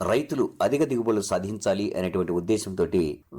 రైతులు అధిక దిగుబడులు సాధించాలి అనేటువంటి ఉద్దేశంతో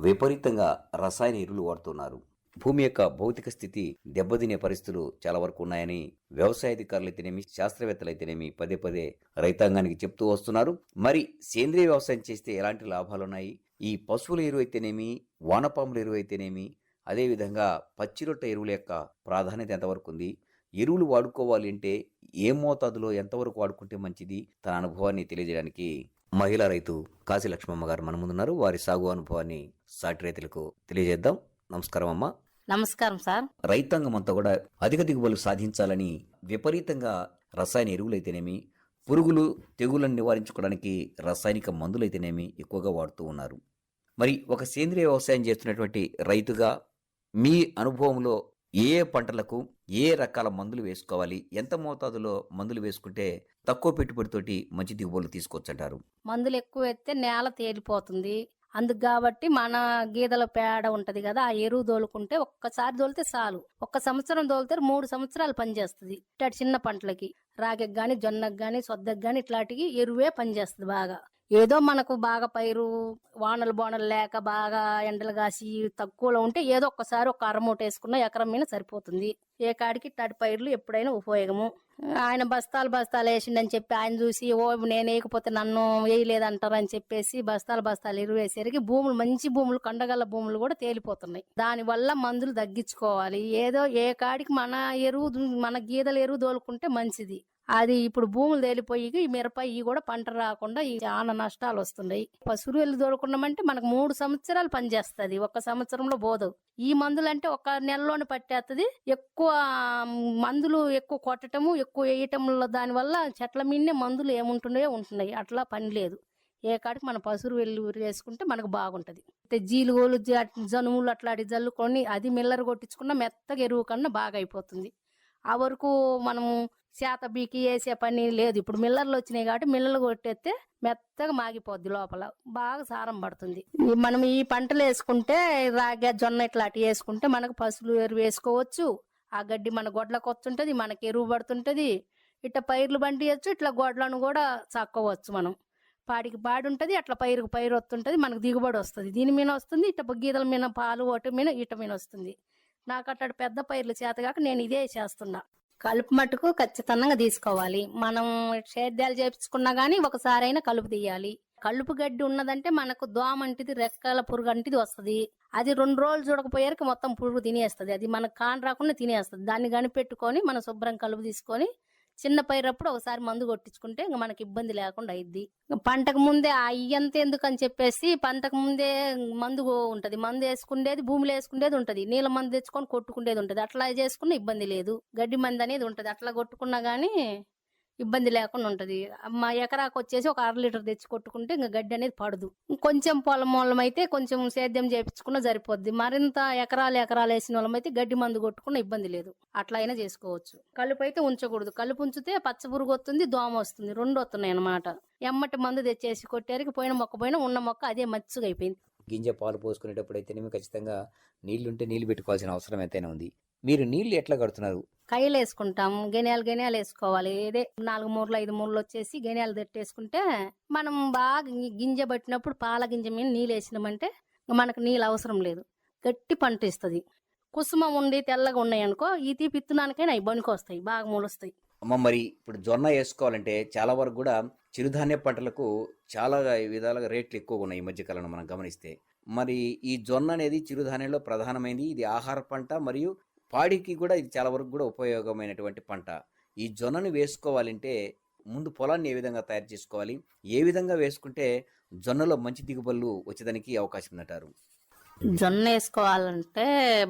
విపరీతంగా రసాయన ఎరువులు వాడుతున్నారు. భూమి యొక్క భౌతిక స్థితి దెబ్బతినే పరిస్థితులు చాలా వరకు ఉన్నాయని వ్యవసాయాధికారులైతేనేమి శాస్త్రవేత్తలైతేనేమి పదే పదే రైతాంగానికి చెప్తూ వస్తున్నారు. మరి సేంద్రియ వ్యవసాయం చేస్తే ఎలాంటి లాభాలున్నాయి ఈ పశువుల ఎరువు అయితేనేమి వానపాముల ఎరువు అయితేనేమి అదేవిధంగా పచ్చిరొట్ట ఎరువుల యొక్క ప్రాధాన్యత ఎంతవరకు ఉంది? ఎరువులు వాడుకోవాలి అంటే ఏ మోతాదులో ఎంతవరకు వాడుకుంటే మంచిది? తన అనుభవాన్ని తెలియజేయడానికి మహిళా రైతు కాశీ లక్ష్మమ్మ గారు మన ముందున్నారు. వారి సాగు అనుభవాన్ని సాటి రైతులకు తెలియజేద్దాం. నమస్కారం అమ్మ. నమస్కారం సార్. రైతాంగం అంతా కూడా అధిక దిగుబడులు సాధించాలని విపరీతంగా రసాయన ఎరువులైతేనేమి పురుగులు తెగులను నివారించుకోవడానికి రసాయనిక మందులైతేనేమి ఎక్కువగా వాడుతూ ఉన్నారు. మరి ఒక సేంద్రియ వ్యవసాయం చేస్తున్నటువంటి రైతుగా మీ అనుభవంలో ఏ ఏ పంటలకు ఏ రకాల మందులు వేసుకోవాలి ఎంత మోతాదులో మందులు వేసుకుంటే తక్కువ పెట్టుబడితోటి మంచి దిగుబడులు తీసుకొచ్చంటారు మందులు ఎక్కువ వేస్తే నేల తేలిపోతుంది. అందుకు కాబట్టి మన గీదల పేడ ఉంటది కదా ఆ ఎరువు దోలుకుంటే ఒక్కసారి దోలితే చాలు. ఒక్క సంవత్సరం దోలితే మూడు సంవత్సరాలు పనిచేస్తుంది. ఇట్లాంటి చిన్న పంటలకి రాగకి గాని జొన్నకు గాని సొద్దకు గాని ఇట్లాంటివి ఎరువే పనిచేస్తుంది బాగా. ఏదో మనకు బాగా పైరు వానలు బోనలు లేక బాగా ఎండలు కాసి తక్కువలో ఉంటే ఏదో ఒక్కసారి ఒక అరమూట వేసుకున్న ఎకరం మీద సరిపోతుంది. ఏ కాడికి ఇట్లాంటి పైర్లు ఎప్పుడైనా ఉపయోగము. ఆయన బస్తాలు బస్తాలు వేసిండని చెప్పి ఆయన చూసి ఓ నేను వేయకపోతే నన్ను వేయలేదంటారని చెప్పేసి బస్తాలు బస్తాలు ఇరువేసరికి భూములు మంచి భూములు కండగల భూములు కూడా తేలిపోతున్నాయి. దానివల్ల మందులు తగ్గించుకోవాలి. ఏదో ఏ కాడికి మన ఎరువు మన గీదల ఎరువు దోలుకుంటే మంచిది. అది ఇప్పుడు భూములు తేలిపోయి ఈ మిరప ఇవి కూడా పంట రాకుండా ఈ చాలా నష్టాలు వస్తున్నాయి. పశువులు వెళ్ళి దోలుకున్నామంటే మనకు మూడు సంవత్సరాలు పనిచేస్తుంది ఒక సంవత్సరంలో పోదు. ఈ మందులు అంటే ఒక నెలలోనే పట్టేస్తుంది ఎక్కువ మందులు ఎక్కువ కొట్టటము ఎక్కువ వేయటం దానివల్ల చెట్ల మీదనే మందులు ఏముంటున్నాయో ఉంటున్నాయి. అట్లా పని లేదు. ఏ కాడికి మన పసురు వెళ్ళి వేసుకుంటే మనకు బాగుంటుంది. అయితే జీలుగోలు జనుములు అట్లాంటి జల్లుకొని అది మిల్లర్ కొట్టించుకున్న మెత్తగా ఎరువు కన్నా బాగా అయిపోతుంది. ఆ వరకు మనము శాత బీకి వేసే పని లేదు. ఇప్పుడు మిల్లర్లు వచ్చినాయి కాబట్టి మిల్లర్లు కొట్టేస్తే మెత్తగా మాగిపోద్ది లోపల. బాగా సారం పడుతుంది. మనం ఈ పంటలు వేసుకుంటే రాగి జొన్న ఇట్లాంటివి వేసుకుంటే మనకు పసులు ఎరువు వేసుకోవచ్చు. ఆ గడ్డి మన గొడ్లకు వస్తుంటది మనకి ఎరువు పడుతుంటది. ఇట్లా పైర్లు పండియచ్చు ఇట్లా గొడ్లను కూడా చక్కవచ్చు మనం. పాడికి పాడి ఉంటుంది అట్లా పైరుకు పైరు వస్తుంటుంది మనకు దిగుబడి వస్తుంది. దీని మీద వస్తుంది ఇట్ట గీదల మీద పాలు ఒకటి మీద ఇట మీద వస్తుంది. నాకు అట్లా పెద్ద పైర్లు చేతగాక నేను ఇదే చేస్తున్నా. కలుపు మట్టుకు ఖచ్చితంగా తీసుకోవాలి. మనం సేద్యాలు చేపించుకున్నా గానీ ఒకసారైనా కలుపు తీయాలి. కలుపు గడ్డి ఉన్నదంటే మనకు దోమ అంటిది రెక్కల పురుగు అంటిది వస్తుంది. అది రెండు రోజులు చూడకపోయేరికి మొత్తం పురుగు తినేస్తుంది. అది మనకు కాన్ రాకుండా తినేస్తుంది. దాన్ని కనిపెట్టుకొని మనం శుభ్రం కలుపు తీసుకొని చిన్న పైరప్పుడు ఒకసారి మందు కొట్టించుకుంటే ఇంకా మనకి ఇబ్బంది లేకుండా అయింది పంటకు ముందే ఆ ఇయ్యంత ఎందుకు అని చెప్పేసి పంటకు ముందే మందు ఉంటది. మందు వేసుకుండేది భూమిలో వేసుకునేది ఉంటది. నీళ్ళ మందు తెచ్చుకొని కొట్టుకునేది ఉంటది. అట్లా చేసుకున్న ఇబ్బంది లేదు. గడ్డి మంది అనేది ఉంటది. అట్లా కొట్టుకున్నా గానీ ఇబ్బంది లేకుండా ఉంటది. మా ఎకరాకు వచ్చేసి ఒక అర లీటర్ తెచ్చి కొట్టుకుంటే ఇంకా గడ్డి అనేది పడదు. కొంచెం పొలం వాళ్ళం అయితే కొంచెం సేద్యం చేపించుకున్నా సరిపోద్ది. మరింత ఎకరాలు ఎకరాలు వేసిన వాళ్ళం అయితే గడ్డి మందు కొట్టుకున్న ఇబ్బంది లేదు. అట్లా అయినా చేసుకోవచ్చు. కలుపు అయితే ఉంచకూడదు. కలుపు ఉంచితే పచ్చ పురుగు వస్తుంది దోమ వస్తుంది. రెండు వస్తున్నాయి అన్నమాట. ఎమ్మటి మందు తెచ్చేసి కొట్టేరికి పోయిన మొక్క పోయిన ఉన్న మొక్క అదే మచ్చుగా అయిపోయింది. గింజ పాలు పోసుకునేటప్పుడు అయితేనేమి ఖచ్చితంగా నీళ్ళుంటే నీళ్ళు పెట్టుకోవాల్సిన అవసరం ఎంతైనా ఉంది. మీరు నీళ్ళు ఎట్లా కడుతున్నారు? కయ్యలు వేసుకుంటాం గెనియాలు గెనియాలు వేసుకోవాలి. ఇదే నాలుగు మూరలు ఐదు మూరలు వచ్చేసి గెనియాలు తెట్టేసుకుంటే మనం బాగా గింజ పట్టినప్పుడు పాల గింజ మీద నీళ్ళు వేసినామంటే మనకు నీళ్ళు అవసరం లేదు. గట్టి పంట ఇస్తుంది కుసుమ ఉండి తెల్లగా ఉన్నాయి అనుకో ఈ తీపి ఇత్తనానికైనా అవి వస్తాయి బాగా మొలుస్తాయి. అమ్మ మరి ఇప్పుడు జొన్న వేసుకోవాలంటే చాలా వరకు కూడా చిరుధాన్య పంటలకు చాలా విధాలుగా రేట్లు ఎక్కువగా ఉన్నాయి ఈ మధ్యకాలంలో మనం గమనిస్తే. మరి ఈ జొన్న అనేది చిరుధాన్యంలో ప్రధానమైనది. ఇది ఆహార పంట మరియు పాడికి కూడా ఇది చాలా వరకు కూడా ఉపయోగమైనటువంటి పంట. ఈ జొన్నను వేసుకోవాలంటే ముందు పొలాన్ని ఏ విధంగా తయారు చేసుకోవాలి? ఏ విధంగా వేసుకుంటే జొన్నలో మంచి దిగుబడులు వచ్చేదానికి అవకాశం ఉందంటారు? జొన్న వేసుకోవాలంటే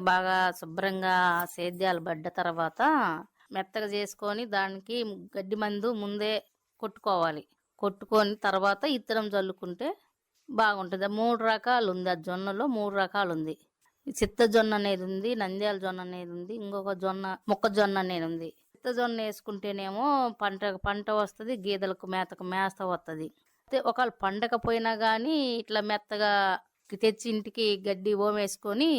బాగా శుభ్రంగా సేద్యాలు పడ్డ తర్వాత మెత్తగా చేసుకొని దానికి గడ్డి మందు ముందే కొట్టుకోవాలి. కొట్టుకొని తర్వాత ఇత్తనం చల్లుకుంటే బాగుంటుంది. మూడు రకాలు ఉంది ఆ జొన్నలో మూడు రకాలు ఉంది చిత్తజొన్న అనేది ఉంది నంద్యాల జొన్న అనేది ఉంది ఇంకొక జొన్న మొక్కజొన్న అనేది ఉంది. చిత్తజొన్న వేసుకుంటేనేమో పంట పంట వస్తుంది గీదలకు మేతకు మేస్త వస్తుంది. అయితే ఒకవేళ పండకపోయినా కానీ ఇట్లా మెత్తగా తెచ్చి ఇంటికి గడ్డి ఓమేసుకొని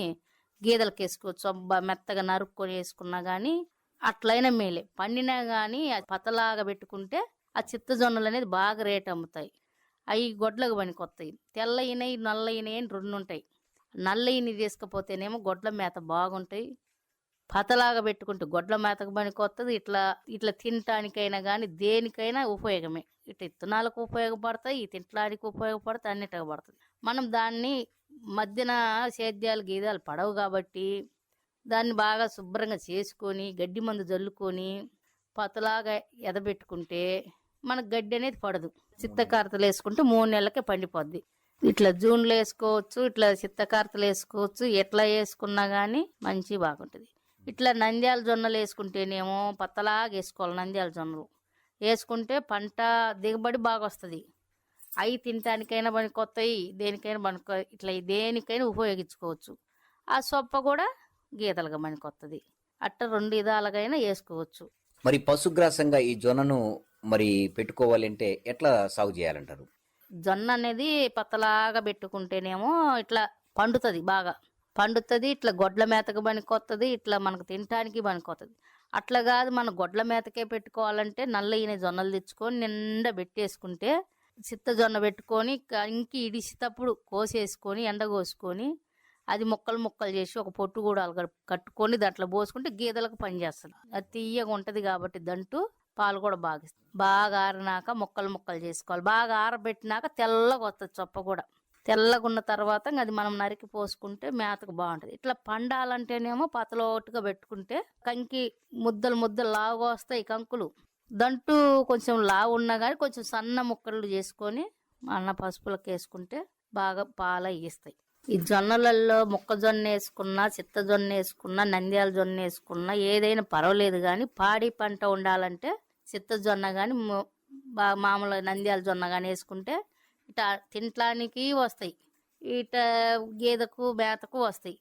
గీదలకు వేసుకోవచ్చు. అబ్బా మెత్తగా నరుక్కొని వేసుకున్నా కానీ అట్లయినా మేలే. పండినా కానీ అది పతలాగా పెట్టుకుంటే ఆ చిత్తజొన్నలు అనేది బాగా రేట్ అమ్ముతాయి. అవి గొడ్లకు పనికొస్తాయి. తెల్ల ఇనయి నల్ల అని రెండు ఉంటాయి. నల్లయిని తీసుకుపోతేనేమో గొడ్ల మేత బాగుంటాయి. పతలాగా పెట్టుకుంటే గొడ్ల మేతకు పనికొస్తుంది ఇట్లా ఇట్లా తినటానికైనా కానీ దేనికైనా ఉపయోగమే. ఇట్లా ఇత్తనాలకు ఉపయోగపడతాయి ఈ తింటడానికి ఉపయోగపడతాయి అన్నిటికి పడుతుంది మనం దాన్ని మధ్యన సేద్యాలు గీదాలు పడవు కాబట్టి దాన్ని బాగా శుభ్రంగా చేసుకొని గడ్డి మందు జల్లుకొని పతలాగా ఎదబెట్టుకుంటే మనకు గడ్డి అనేది పడదు. చిత్తకారతలు వేసుకుంటే మూడు నెలలకే పండిపోద్ది. ఇట్లా జూన్లో వేసుకోవచ్చు ఇట్లా చిత్తకారతలు వేసుకోవచ్చు ఎట్లా వేసుకున్నా కానీ మంచి బాగుంటుంది. ఇట్లా నంద్యాల జొన్నలు వేసుకుంటేనేమో పత్తలాగా వేసుకోవాలి నంద్యాల జొన్నలు. వేసుకుంటే పంట దిగుబడి బాగా వస్తుంది. అవి తినటానికైనా పనికొస్తాయి దేనికైనా పనికొ ఇట్లా దేనికైనా ఉపయోగించుకోవచ్చు. ఆ సొప్ప కూడా గీతలుగా పనికొస్తుంది అట్ట రెండు విధాలుగైనా వేసుకోవచ్చు. మరి పశుగ్రాసంగా ఈ జొన్నను మరి పెట్టుకోవాలంటే ఎట్లా సాగు చేయాలంటారు? జొన్న అనేది పత్తలాగా పెట్టుకుంటేనేమో ఇట్లా పండుతుంది బాగా. పండుతుంది ఇట్లా గొడ్ల మేతకు పనికొస్తుంది ఇట్లా మనకు తినటానికి పనికొస్తుంది అట్లా కాదు మన గొడ్ల మేతకే పెట్టుకోవాలంటే నల్ల ఈయన జొన్నలు తెచ్చుకొని నిండా పెట్టేసుకుంటే చిత్త జొన్న పెట్టుకొని ఇంకి ఇడిసేటప్పుడు కోసేసుకొని ఎండ కోసుకొని అది ముక్కలు ముక్కలు చేసి ఒక పొట్టు కూడా కట్టుకొని దాంట్లో పోసుకుంటే గీదలకు పనిచేస్తుంది అది తీయగా ఉంటుంది కాబట్టి దంటు పాలు కూడా బాగా బాగా ఆరినాక ముక్కలు ముక్కలు చేసుకోవాలి. బాగా ఆరబెట్టినాక తెల్లగా వస్తుంది చొప్ప కూడా. తెల్లగా ఉన్న తర్వాత అది మనం నరికి పోసుకుంటే మేతకు బాగుంటుంది. ఇట్లా పండాలంటేనేమో పతలోటుగా పెట్టుకుంటే కంకి ముద్దలు ముద్దలు లావుగా వస్తాయి కంకులు. దంటు కొంచెం లావు ఉన్నా కానీ కొంచెం సన్న ముక్కలు చేసుకొని అన్న పసుపులకు వేసుకుంటే బాగా పాలు ఇస్తాయి. ఈ జొన్నలలో మొక్కజొన్న వేసుకున్నా చిత్తజొన్న వేసుకున్నా నంద్యాల జొన్న వేసుకున్నా ఏదైనా పర్వాలేదు కానీ పాడి పంట ఉండాలంటే చిత్తజొన్న కానీ బా మామూలు నంద్యాల జొన్న కానీ వేసుకుంటే ఇట తినటానికి వస్తాయి. ఇట గేదెకు మేతకు వస్తాయి.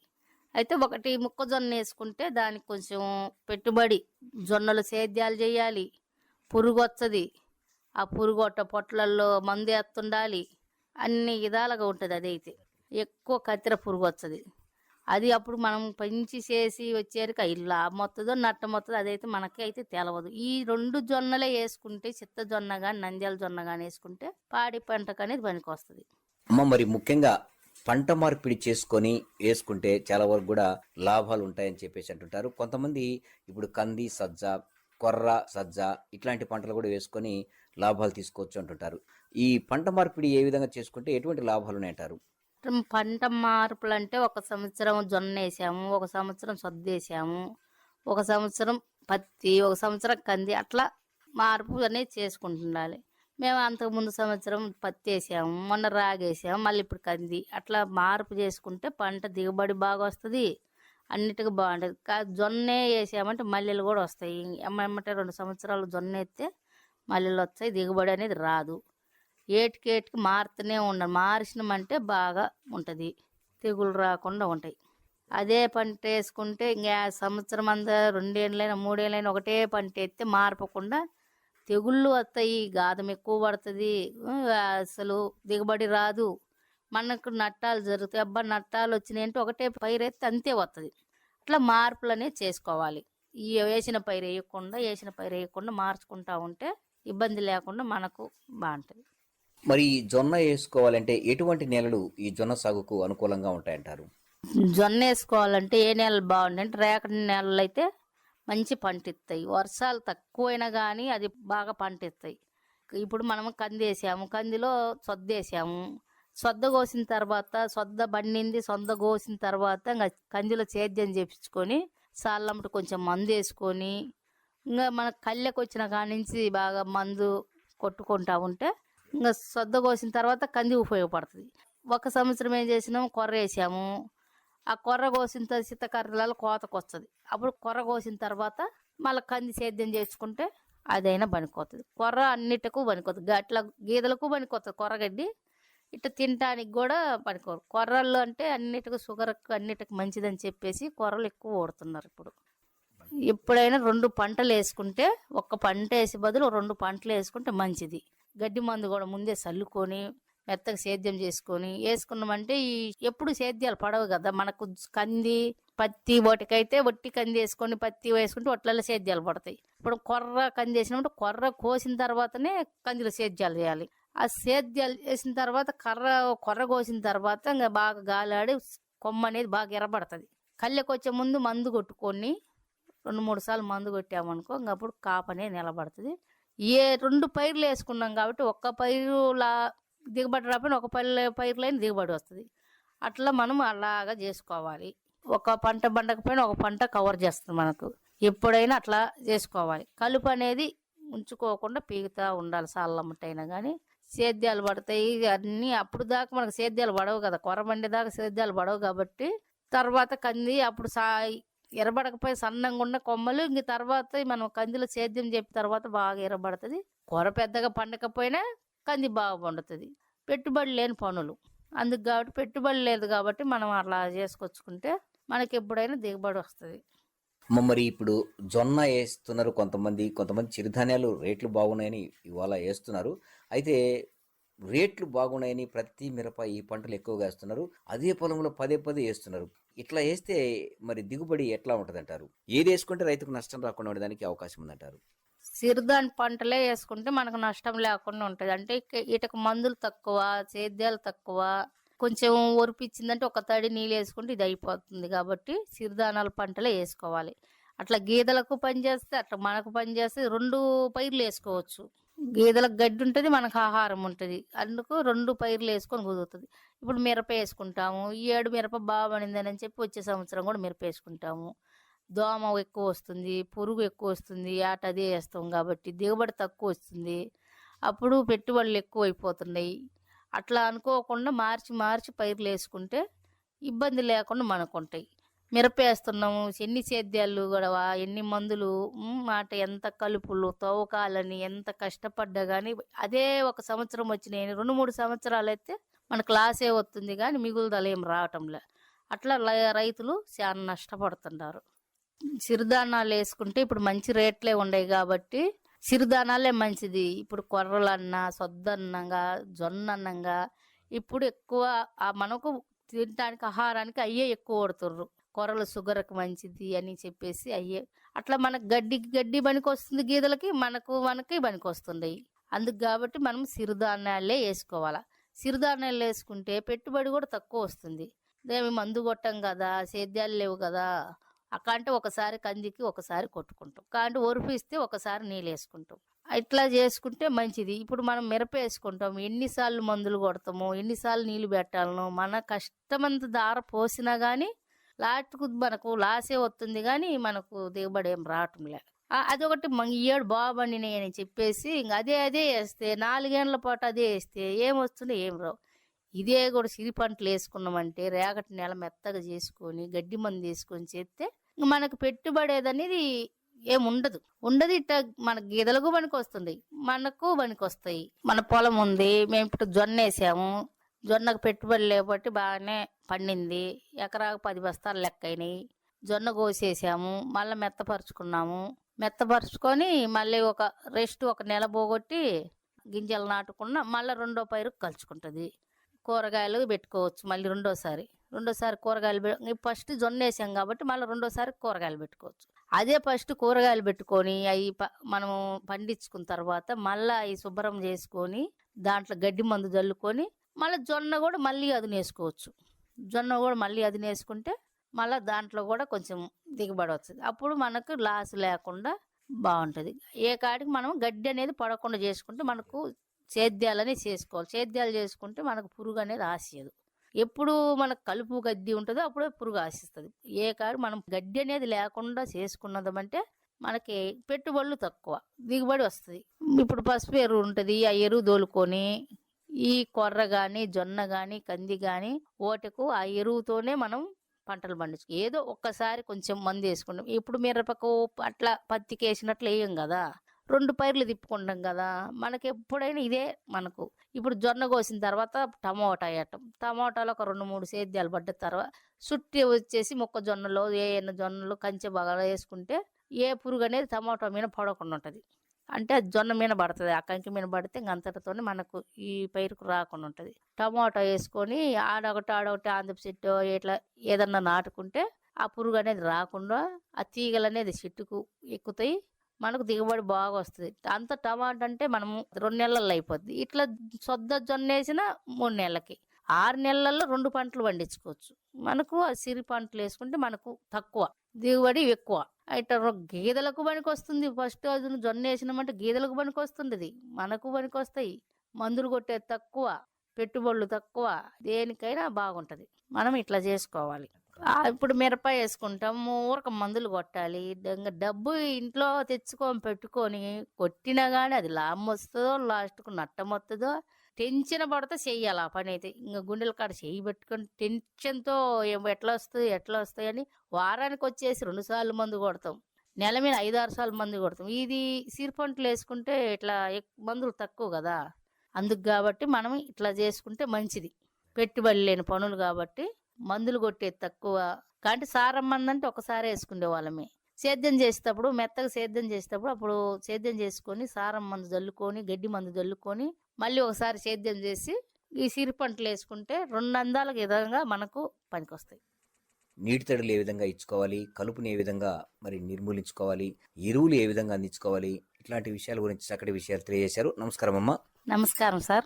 అయితే ఒకటి మొక్కజొన్న వేసుకుంటే దానికి కొంచెం పెట్టుబడి జొన్నలు సేద్యాలు చేయాలి. పురుగు వస్తుంది ఆ పురుగొట్ట పొట్లల్లో మందు ఎత్తుండాలి అన్ని విధాలుగా ఉంటుంది అదైతే. ఎక్కువ కత్తిర పురుగు వస్తుంది అది అప్పుడు మనం పెంచి చేసి వచ్చేసరికి అయి లాభం వస్తుందో నట్టం వస్తుందో అదైతే మనకి అయితే తెలవదు. ఈ రెండు జొన్నలే వేసుకుంటే చిత్త జొన్న కానీ నంద్యాల జొన్న కానీ వేసుకుంటే పాడి పంటకు అనేది పనికి వస్తుంది అమ్మ మరి ముఖ్యంగా పంట మార్పిడి చేసుకొని వేసుకుంటే చాలా వరకు కూడా లాభాలు ఉంటాయని చెప్పేసి అంటుంటారు. కొంతమంది ఇప్పుడు కంది సజ్జ కొర్ర సజ్జ ఇట్లాంటి పంటలు కూడా వేసుకొని లాభాలు తీసుకోవచ్చు అంటుంటారు. ఈ పంట మార్పిడి ఏ విధంగా చేసుకుంటే ఎటువంటి లాభాలు ఉన్నాయంటారు? పంట మార్పులు అంటే ఒక సంవత్సరం జొన్న వేసాము ఒక సంవత్సరం సొద్దేసాము ఒక సంవత్సరం పత్తి ఒక సంవత్సరం కంది అట్లా మార్పు అనేది చేసుకుంటుండాలి. మేము అంతకు ముందు సంవత్సరం పత్తి వేసాము మొన్న రాగేసాము మళ్ళీ ఇప్పుడు కంది. అట్లా మార్పు చేసుకుంటే పంట దిగుబడి బాగా వస్తుంది అన్నిటికీ బాగుంటుంది. కా జొన్నే వేసామంటే మల్లెలు కూడా వస్తాయి. ఎమ్మంటే రెండు సంవత్సరాలు జొన్న వేస్తే మల్లెలు వస్తాయి దిగుబడి అనేది రాదు. ఏటికి ఏటికి మారుతూనే ఉండాలి మార్చినామంటే బాగా ఉంటుంది. తెగులు రాకుండా ఉంటాయి. అదే పంట వేసుకుంటే ఇంకా సంవత్సరం అంతా రెండేళ్ళైనా మూడేళ్ళైనా ఒకటే పంట వేస్తే మారపకుండా తెగుళ్ళు వస్తాయి గాదం ఎక్కువ పడుతుంది. అసలు దిగుబడి రాదు. మనకు నట్టాలు జరుగుతాయి. అబ్బా నట్టాలు వచ్చినాయంటే ఒకటే పైరెత్తే అంతే వస్తుంది అట్లా మార్పులు చేసుకోవాలి. ఈ వేసిన పైరు వేయకుండా వేసిన పైరు వేయకుండా మార్చుకుంటా ఉంటే ఇబ్బంది లేకుండా మనకు బాగుంటుంది. మరి జొన్న వేసుకోవాలంటే ఎటువంటి నేలలు ఈ జొన్న సాగుకు అనుకూలంగా ఉంటాయంటారు? జొన్న వేసుకోవాలంటే ఏ నెలలు బాగుంటాయి రేకటి నేలలు అయితే మంచి పంట ఇస్తాయి వర్షాలు తక్కువైనా కానీ అది బాగా పంట ఇస్తాయి ఇప్పుడు మనం కంది వేసాము కందిలో సొద్ద వేసాము. సొద్ద కోసిన తర్వాత సొద్ద బండింది సొంత కోసిన తర్వాత ఇంకా కందిలో సేద్యం చేపించుకొని సాళ్ళమ్మటి కొంచెం మందు వేసుకొని ఇంకా మన కళ్ళెకి వచ్చిన కాడి నుంచి బాగా మందు కొట్టుకుంటా ఉంటే ఇంకా సొద్ద కోసిన తర్వాత కంది ఉపయోగపడుతుంది. ఒక సంవత్సరం ఏం చేసినాము కొర్ర వేసాము. ఆ కొర్ర కోసిన తర్వాత చిత్తకర్రలలో కోతకు వస్తుంది అప్పుడు కొర్ర కోసిన తర్వాత మళ్ళీ కంది సేద్యం చేసుకుంటే అదైనా పనికొస్తుంది కొర్ర అన్నిటికు పనికొస్తుంది అట్లా గీదలకు పనికొస్తుంది కొర్రగడ్డి. ఇట్లా తినడానికి కూడా పనికోరు. కొర్రలు అంటే అన్నిటికీ షుగర్ అన్నిటికి మంచిదని చెప్పేసి కొర్రలు ఎక్కువ ఓడుతున్నారు ఇప్పుడు. ఎప్పుడైనా రెండు పంటలు వేసుకుంటే ఒక్క పంట వేసే బదులు రెండు పంటలు వేసుకుంటే మంచిది. గడ్డి మందు కూడా ముందే చల్లుకొని మెత్తగా సేద్యం చేసుకొని వేసుకున్నామంటే ఈ ఎప్పుడు సేద్యాలు పడవు కదా. మనకు కంది పత్తి వాటికైతే వట్టి కంది వేసుకొని పత్తి వేసుకుంటే ఒట్లలో సేద్యాలు పడతాయి. ఇప్పుడు కొర్ర కంది వేసినప్పుడు కొర్ర కోసిన తర్వాతనే కందిలో సేద్యాలు చేయాలి. ఆ సేద్యాలు చేసిన తర్వాత కర్ర కొర్ర కోసిన తర్వాత ఇంకా బాగా గాలాడి కొమ్మ అనేది బాగా ఎర్రబడుతుంది. కళ్ళకి వచ్చే ముందు మందు కొట్టుకొని రెండు మూడు సార్లు మందు కొట్టామనుకో ఇంకప్పుడు కాపు అనేది నిలబడుతుంది. ఏ రెండు పైర్లు వేసుకున్నాం కాబట్టి ఒక్క పైరులా దిగుబడి రాకపోయినా ఒక పైరు పైరులైన దిగుబడి వస్తుంది. అట్లా మనం అలాగా చేసుకోవాలి. ఒక పంట పండకపోయినా ఒక పంట కవర్ చేస్తుంది మనకు. ఎప్పుడైనా అట్లా చేసుకోవాలి. కలుపు అనేది ఉంచుకోకుండా పీగుతా ఉండాలి సాల్లమ్మటైనా కానీ సేద్యాలు పడతాయి అన్నీ అప్పుడు దాకా మనకు సేద్యాలు పడవు కదా. కొరబండి దాకా సేద్యాలు పడవు కాబట్టి తర్వాత కంది అప్పుడు సాయి ఎరబడకపోయి సన్నంగా ఉన్న కొమ్మలు ఇంక తర్వాత మనం కందిలో సేద్యం చెప్పిన తర్వాత బాగా ఎరబడుతుంది. కొర పెద్దగా పండకపోయినా కంది బాగా పండుతుంది. పెట్టుబడి లేని పనులు. అందుకు కాబట్టి పెట్టుబడి లేదు కాబట్టి మనం అలా చేసుకొచ్చుకుంటే మనకి ఎప్పుడైనా దిగుబడి వస్తుంది. మరి ఇప్పుడు జొన్న వేస్తున్నారు కొంతమంది. కొంతమంది చిరుధాన్యాలు రేట్లు బాగున్నాయని ఇవాళ వేస్తున్నారు. అయితే రేట్లు బాగున్నాయని ప్రతి మిరప ఈ పంటలు ఎక్కువగా వేస్తున్నారు. అదే పొలంలో పదే పదే వేస్తున్నారు. ఇట్లా వేస్తే మరి దిగుబడి ఎట్లా ఉంటుంది అంటారు ఏది వేసుకుంటే రైతుకు నష్టం రాకుండా ఉండడానికి అవకాశం ఉందంటారు? సిరిధాన్ పంటలే వేసుకుంటే మనకు నష్టం లేకుండా ఉంటుంది. అంటే ఇటకు మందులు తక్కువ సేద్యాలు తక్కువ కొంచెం ఒరిపించిందంటే ఒక తడి నీళ్ళు వేసుకుంటే ఇది అయిపోతుంది కాబట్టి సిరిధానాల పంటలే వేసుకోవాలి. అట్లా గేదెలకు పనిచేస్తే అట్లా మనకు పనిచేస్తే రెండు పైర్లు వేసుకోవచ్చు. గేదెలకు గడ్డి ఉంటుంది మనకు ఆహారం ఉంటుంది. అందుకు రెండు పైర్లు వేసుకొని కుదురుతుంది. ఇప్పుడు మిరప వేసుకుంటాము. ఈ ఏడు మిరప బాగా పడిందని చెప్పి వచ్చే సంవత్సరం కూడా మిరప వేసుకుంటాము. దోమ ఎక్కువ వస్తుంది పురుగు ఎక్కువ వస్తుంది ఆట అదే వేస్తాం కాబట్టి దిగుబడి తక్కువ వస్తుంది. అప్పుడు పెట్టుబడులు ఎక్కువ అయిపోతున్నాయి. అట్లా అనుకోకుండా మార్చి మార్చి పైర్లు వేసుకుంటే ఇబ్బంది లేకుండా మనకు ఉంటాయి. మిరప వేస్తున్నాము ఎన్ని సేద్యాలు గొడవ ఎన్ని మందులు మాట ఎంత కలుపులు తవ్వకాలని ఎంత కష్టపడ్డా కానీ అదే ఒక సంవత్సరం వచ్చినాయి రెండు మూడు సంవత్సరాలు అయితే మన క్లాసే వస్తుంది కానీ మిగులుదల ఏం రావటంలే. అట్లా రైతులు చాలా నష్టపడుతున్నారు సిరిధానాలు వేసుకుంటే ఇప్పుడు మంచి రేట్లే ఉన్నాయి కాబట్టి సిరిధానాలే మంచిది. ఇప్పుడు కొర్రలన్నా సొద్దన్నంగా జొన్నన్నంగా ఇప్పుడు ఎక్కువ మనకు తినడానికి ఆహారానికి అయ్యే ఎక్కువ కొడుతుర్రు. కొర్రలు షుగర్కి మంచిది అని చెప్పేసి అయ్యే అట్లా మనకు గడ్డికి గడ్డి పనికి వస్తుంది గీదలకి మనకు మనకి పనికి వస్తుంది అందుకు కాబట్టి మనం సిరుధాన్యాలే వేసుకోవాలి. సిరుధాన్యాలు వేసుకుంటే పెట్టుబడి కూడా తక్కువ వస్తుంది. దేవి మందు కొట్టం కదా సేద్యాలు లేవు కదా. అక్కంటే ఒకసారి కందికి ఒకసారి కొట్టుకుంటాం. కానీ ఒరుపు ఇస్తే ఒకసారి నీళ్ళు వేసుకుంటాం. ఇట్లా చేసుకుంటే మంచిది. ఇప్పుడు మనం మిరప వేసుకుంటాం. ఎన్నిసార్లు మందులు కొడతాము ఎన్నిసార్లు నీళ్ళు పెట్టాలను మన కష్టమంత దార పోసినా కానీ లాస్ట్కు మనకు లాసే వస్తుంది కానీ మనకు దిగుబడి ఏం రావటంలే. ఆ, అదొకటి ఈ ఏడు బాగుపడినాయి అని చెప్పేసి ఇంక అదే అదే వేస్తే నాలుగేళ్ళ పాటు అదే వేస్తే ఏం వస్తుందో ఏం రావు. ఇదే కూడా సిరి పంటలు వేసుకున్నామంటే రేగటి నెల మెత్తగా చేసుకొని గడ్డి మందు వేసుకొని చేస్తే మనకు పెట్టుబడి అనేది ఏముండదు ఉండదు. ఇట్ట మన గీదలకు పనికి వస్తుంది మనకు పనికి వస్తాయి మన పొలం ఉంది మేము ఇప్పుడు జొన్న వేసాము. జొన్నకు పెట్టుబడి లేకపోతే బాగానే పండింది. ఎకరాకు పది బస్తాలు లెక్క అయినాయి జొన్న కోసేసాము. మళ్ళీ మెత్తపరుచుకున్నాము మెత్తపరుచుకొని మళ్ళీ ఒక రెస్ట్ ఒక నెల పోగొట్టి గింజలు నాటుకున్న మళ్ళీ రెండో పైరు కలుచుకుంటుంది. కూరగాయలు పెట్టుకోవచ్చు మళ్ళీ రెండోసారి. రెండోసారి కూరగాయలు ఫస్ట్ జొన్న వేసాం కాబట్టి మళ్ళీ రెండోసారి కూరగాయలు పెట్టుకోవచ్చు. అదే ఫస్ట్ కూరగాయలు పెట్టుకొని అవి మనము పండించుకున్న తర్వాత మళ్ళీ అవి శుభ్రం చేసుకొని దాంట్లో గడ్డి మందు జల్లుకొని మళ్ళీ జొన్న కూడా మళ్ళీ అది నేసుకోవచ్చు జొన్న కూడా మళ్ళీ అది వేసుకుంటే మళ్ళీ దాంట్లో కూడా కొంచెం దిగుబడి వస్తుంది. అప్పుడు మనకు లాస్ లేకుండా బాగుంటుంది. ఏ కాడికి మనం గడ్డి అనేది పడకుండా చేసుకుంటే మనకు సేద్యాలని చేసుకోవాలి. సేద్యాలు చేసుకుంటే మనకు పురుగు అనేది ఆశయదు. ఎప్పుడు మనకు కలుపు గడ్డి ఉంటుందో అప్పుడే పురుగు ఆశిస్తుంది. ఏ కాడు మనం గడ్డి అనేది లేకుండా చేసుకున్నదమంటే మనకి పెట్టుబడులు తక్కువ దిగుబడి వస్తుంది. ఇప్పుడు పసుపు ఎరువు ఉంటుంది ఆ ఎరువు దోలుకొని ఈ కొర్ర కానీ జొన్న కానీ కంది కానీ ఓటకు ఆ ఎరువుతోనే మనం పంటలు పండించు ఏదో ఒక్కసారి కొంచెం మందు వేసుకుంటాం. ఇప్పుడు మిరపకు అట్లా పత్తికి వేసినట్లు వేయం కదా రెండు పైర్లు తిప్పుకుంటాం కదా మనకి ఎప్పుడైనా ఇదే మనకు. ఇప్పుడు జొన్న కోసిన తర్వాత టమోటా వేయటం. టమోటాలో ఒక రెండు మూడు సేద్యాలు పడ్డ తర్వాత చుట్టి వచ్చేసి మొక్కజొన్నలో ఏ జొన్నలు కంచె బాగా వేసుకుంటే ఏ పురుగు అనేది టమోటా మీద పడకుండా ఉంటుంది. అంటే అది జొన్న మీద పడుతుంది. ఆ కంకి మీద పడితే ఇంక అంతటితోనే మనకు ఈ పైరుకు రాకుండా ఉంటుంది. టమాటో వేసుకొని ఆడొకటి ఆడొకటి ఆంధ్ర చెట్టు ఇట్లా ఏదన్నా నాటుకుంటే ఆ పురుగు అనేది రాకుండా ఆ తీగలు అనేది చెట్టుకు ఎక్కుతాయి. మనకు దిగుబడి బాగా వస్తుంది. అంత టమాటా అంటే మనం రెండు నెలల్లో అయిపోద్ది. ఇట్లా సొద్ద జొన్న వేసిన మూడు నెలలకి. ఆరు నెలల్లో రెండు పంటలు పండించుకోవచ్చు. మనకు ఆ సిరి పంటలు వేసుకుంటే మనకు తక్కువ. దిగుబడి ఎక్కువ. అయితే గీదలకు గేదెలకు పనికి వస్తుంది ఫస్ట్ అది జొన్న వేసినామంటే గేదెలకు పనికి వస్తుంది మనకు పనికి వస్తాయి మందులు కొట్టేది తక్కువ పెట్టుబడులు తక్కువ దేనికైనా బాగుంటుంది. మనం ఇట్లా చేసుకోవాలి. ఇప్పుడు మిరప వేసుకుంటాము ఊరక మందులు కొట్టాలి. ఇంకా డబ్బు ఇంట్లో తెచ్చుకొని పెట్టుకొని కొట్టినా కానీ అది లాభం వస్తుందో లాస్ట్కు నట్టం వస్తుందో టెన్షన్ పడితే చెయ్యాలి ఆ పని అయితే ఇంకా గుండెల కాడ చెయ్యి పెట్టుకొని టెన్షన్తో ఏం- ఎట్లా వస్తుంది ఎట్లా వస్తాయి అని వారానికి వచ్చేసి రెండు సార్లు మందు కొడతాం. నెల మీద ఐదు ఆరు సార్లు మందు కొడతాం. ఇది సిరిపంటలు వేసుకుంటే ఇట్లా మందులు తక్కువ కదా. అందుకు కాబట్టి మనం ఇట్లా చేసుకుంటే మంచిది. పెట్టుబడి లేని పనులు కాబట్టి మందులు కొట్టేది తక్కువ. కాబట్టి సారం మంది అంటే ఒకసారి వేసుకునే వాళ్ళమే. సేద్యం చేసేటప్పుడు మెత్తగా సేద్యం చేసేటప్పుడు అప్పుడు సేద్యం చేసుకొని సారం మందు జల్లుకొని గడ్డి మందు జల్లుకొని మళ్ళీ ఒకసారి సేద్యం చేసి ఈ సిరి పంటలు వేసుకుంటే రెండు అందాల విధంగా మనకు పనికొస్తాయి. నీటి తడులు ఏ విధంగా ఇచ్చుకోవాలి? కలుపుని ఏ విధంగా మరి నిర్మూలించుకోవాలి? ఎరువులు ఏ విధంగా అందించుకోవాలి? ఇట్లాంటి విషయాల గురించి చక్కటి విషయాలు తెలియజేశారు. నమస్కారం అమ్మా. నమస్కారం సార్.